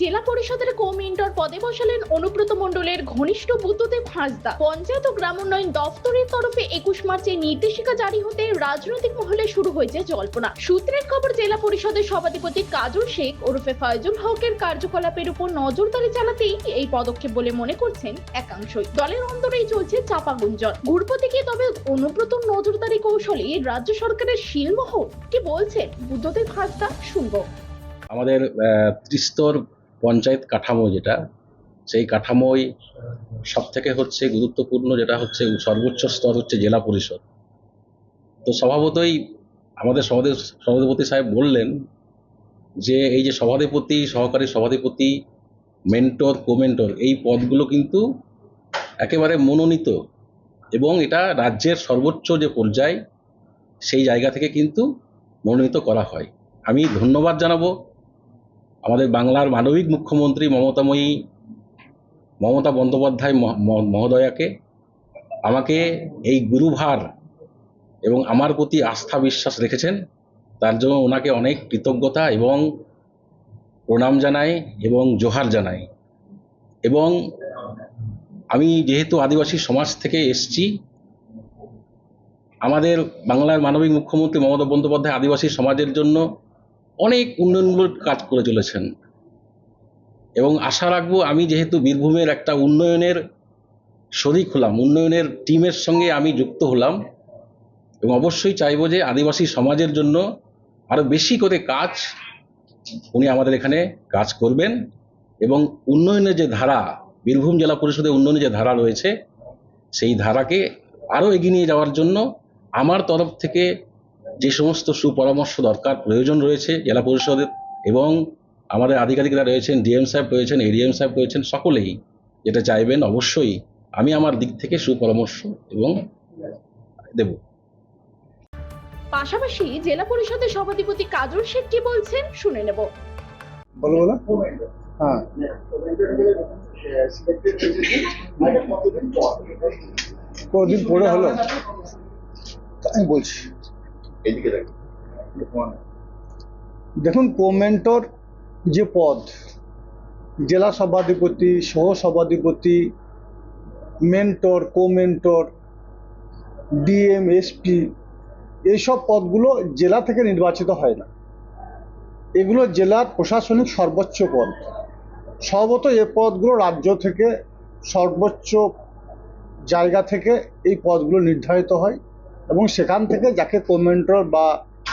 জেলা পরিষদের কো মেন্টর পদে বসালেন অনুব্রত মণ্ডলের ঘনিষ্ঠ বুদ্ধদেব হাঁসদা। পঞ্চায়েত ও গ্রাম উন্নয়ন দফতরের তরফে একুশ মার্চে নির্দেশিকা জারি হতে রাজনৈতিক মহলে শুরু হয়েছে জল্পনা। সূত্রের খবর, জেলা পরিষদের সভাধিপতি কাজল শেখ ওরফে ফয়জুল হকের কার্যকলাপের উপর নজরদারি চালাতেই এই পদক্ষেপ বলে মনে করছেন একাংশই। দলের অন্তরেই চলছে চাপা গুঞ্জন। ঘুরপো থেকে তবে অনুব্রত নজরদারি কৌশলে রাজ্য সরকারের শিলমোহর? কি বলছে বুদ্ধদেব হাঁসদা? শুনব। আমাদের ত্রিস্তর পঞ্চায়েত কাঠামো যেটা, সেই কাঠামোয় সব থেকে হচ্ছে গুরুত্বপূর্ণ, যেটা হচ্ছে সর্বোচ্চ স্তর হচ্ছে জেলা পরিষদ। তো স্বভাবতই আমাদের সভাধিপতি সাহেব বললেন যে, এই যে সভাধিপতি, সহকারী সভাধিপতি, মেন্টর, কোমেন্টর, এই পদগুলো কিন্তু একেবারে মনোনীত এবং এটা রাজ্যের সর্বোচ্চ যে পর্যায়, সেই জায়গা থেকে কিন্তু মনোনীত করা হয়। আমি ধন্যবাদ জানাব। আমাদের বাংলার মানবিক মুখ্যমন্ত্রী মমতাময়ী মমতা বন্দ্যোপাধ্যায় মহ- মহ- মহোদয়াকে, আমাকে এই গুরুভার এবং আমার প্রতি আস্থা বিশ্বাস রেখেছেন। তার জন্য ওনাকে অনেক কৃতজ্ঞতা এবং প্রণাম জানাই এবং জোহার জানাই। এবং আমি যেহেতু আদিবাসী সমাজ থেকে এসছি, আমাদের বাংলার মানবিক মুখ্যমন্ত্রী মমতা বন্দ্যোপাধ্যায় আদিবাসী সমাজের জন্য অনেক উন্নয়নমূলক কাজ করে চলেছেন। এবং আশা রাখব আমি যেহেতু বীরভূমের একটা উন্নয়নের শরিক হলাম, উন্নয়নের টিমের সঙ্গে আমি যুক্ত হলাম এবং অবশ্যই চাইব যে আদিবাসী সমাজের জন্য আরও বেশি করে কাজ উনি আমাদের এখানে কাজ করবেন এবং উন্নয়নের যে ধারা, বীরভূম জেলা পরিষদের উন্নয়নের যে ধারা রয়েছে, সেই ধারাকে আরও এগিয়ে নিয়ে যাওয়ার জন্য আমার তরফ থেকে যে সমস্ত সুপরামর্শ দরকার প্রয়োজন রয়েছে জেলা পরিষদের এবং আমাদের আধিকারিকরা রয়েছেন ডিএম সাহেব রয়েছেন এডিএম সাহেব রয়েছেন সকলেই যেটা চাইবেন অবশ্যই আমি আমার দিক থেকে সুপরামর্শ এবং দেব। পাশাপাশি জেলা পরিষদের সভাধিপতি কাজল শেখ কি বলছেন শুনে নেব। বলো বলো। হ্যাঁ। কদিন পরে হলো? আমি বলছি। দেখুন কোমেন্টর যে পদ, জেলা সভাধিপতি, সহ সভাধিপতি মেন্টর কোমেন্টর ডিএম এসপি এইসব পদগুলো জেলা থেকে নির্বাচিত হয় না। এগুলো জেলার প্রশাসনিক সর্বোচ্চ পদ। সম্ভবত এ পদগুলো রাজ্য থেকে সর্বোচ্চ জায়গা থেকে এই পদগুলো নির্ধারিত হয়। এবং সেখান থেকে যাকে কমেন্টর বা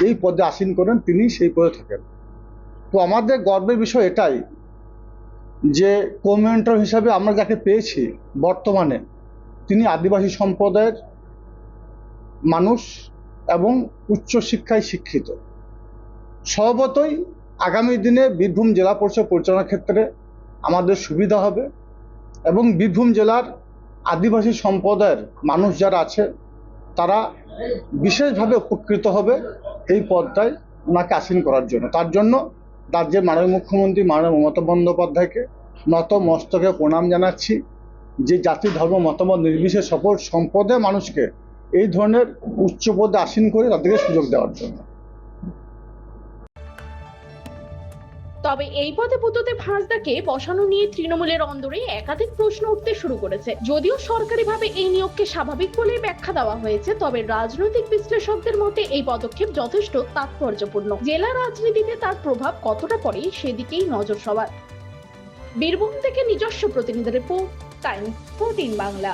এই পদে আসীন করেন, তিনি সেই পদে থাকেন। তো আমাদের গর্বের বিষয় এটাই যে কমেন্টর হিসাবে আমরা যাকে পেয়েছি বর্তমানে, তিনি আদিবাসী সম্প্রদায়ের মানুষ এবং উচ্চশিক্ষায় শিক্ষিত। স্বভাবতই আগামী দিনে বীরভূম জেলা পরিষদ পরিচালনার ক্ষেত্রে আমাদের সুবিধা হবে এবং বীরভূম জেলার আদিবাসী সম্প্রদায়ের মানুষ যারা আছে, তারা বিশেষভাবে উপকৃত হবে এই পদটায় ওনাকে আসীন করার জন্য। তার জন্য রাজ্যের মাননীয় মুখ্যমন্ত্রী মাননীয় মমতা বন্দ্যোপাধ্যায়কে নত মস্তকে প্রণাম জানাচ্ছি। যে জাতি, ধর্ম, মতামত নির্বিশেষ সকল সম্প্রদায়ের মানুষকে এই ধরনের উচ্চ পদে আসীন করে তাদেরকে সুযোগ দেওয়ার জন্য। তবে এই পদে বুদ্ধদেব হাঁসদাকে বসানো নিয়ে তৃণমূলের অন্দরে একাধিক প্রশ্ন উঠতে শুরু করেছে। যদিও সরকারিভাবে এই নিয়োগকে স্বাভাবিক বলেই ব্যাখ্যা দেওয়া হয়েছে, তবে রাজনৈতিক বিশ্লেষকদের মতে এই পদক্ষেপ যথেষ্ট তাৎপর্যপূর্ণ। জেলা রাজনীতিতে তার প্রভাব কতটা পড়ে সেদিকেই নজর সবার। বীরভূম থেকে নিজস্ব প্রতিনিধি রিপোর্ট টাইম ফোরটিন বাংলা।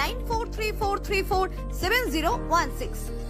9434347016.